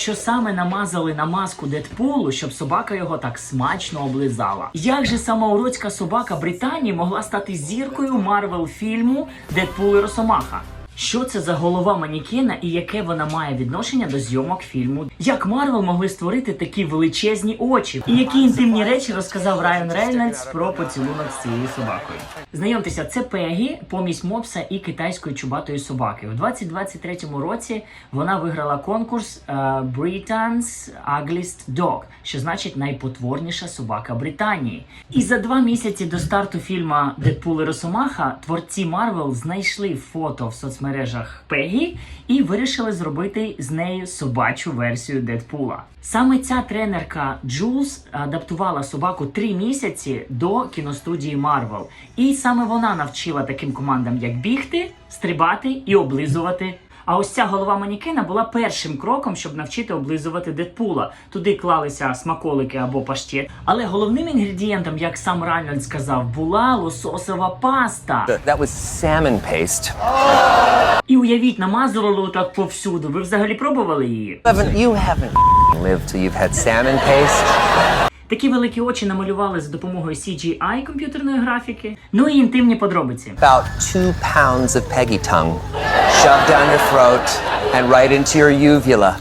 що саме намазали на маску Дедпулу, щоб собака його так смачно облизала. Як же самоуроцька собака Британії могла стати зіркою Марвел фільму Дедпул і Росомаха? Що це за голова манікена і яке вона має відношення до зйомок фільму? Як Марвел могли створити такі величезні очі? І які інтимні речі розказав Райан Рейнольдс про поцілунок з цією собакою? Знайомтеся, це Пегі, помість мопса і китайської чубатої собаки. У 2023 році вона виграла конкурс е, Britain's Ugliest Dog, що значить найпотворніша собака Британії. І за два місяці до старту фільма Дедпул і Росомаха творці Марвел знайшли фото в соцмережах Пегі і вирішили зробити з нею собачу версію Дедпула. Саме ця тренерка Джулс адаптувала собаку три місяці до кіностудії Марвел. І саме вона навчила таким командам, як бігти, стрибати і облизувати. А ось ця голова манікена була першим кроком, щоб навчити облизувати Дедпула. Туди клалися смаколики або паштет. Але головним інгредієнтом, як сам Райнольд сказав, була лососова паста. That was salmon paste. І уявіть, намазували так повсюду. Ви взагалі пробували її? You haven't lived till you've had salmon paste? Такі великі очі намалювали за допомогою CGI комп'ютерної графіки. Ну і інтимні подробиці. About two pounds of Peggy tongue shoved down your throat and right into your uvula.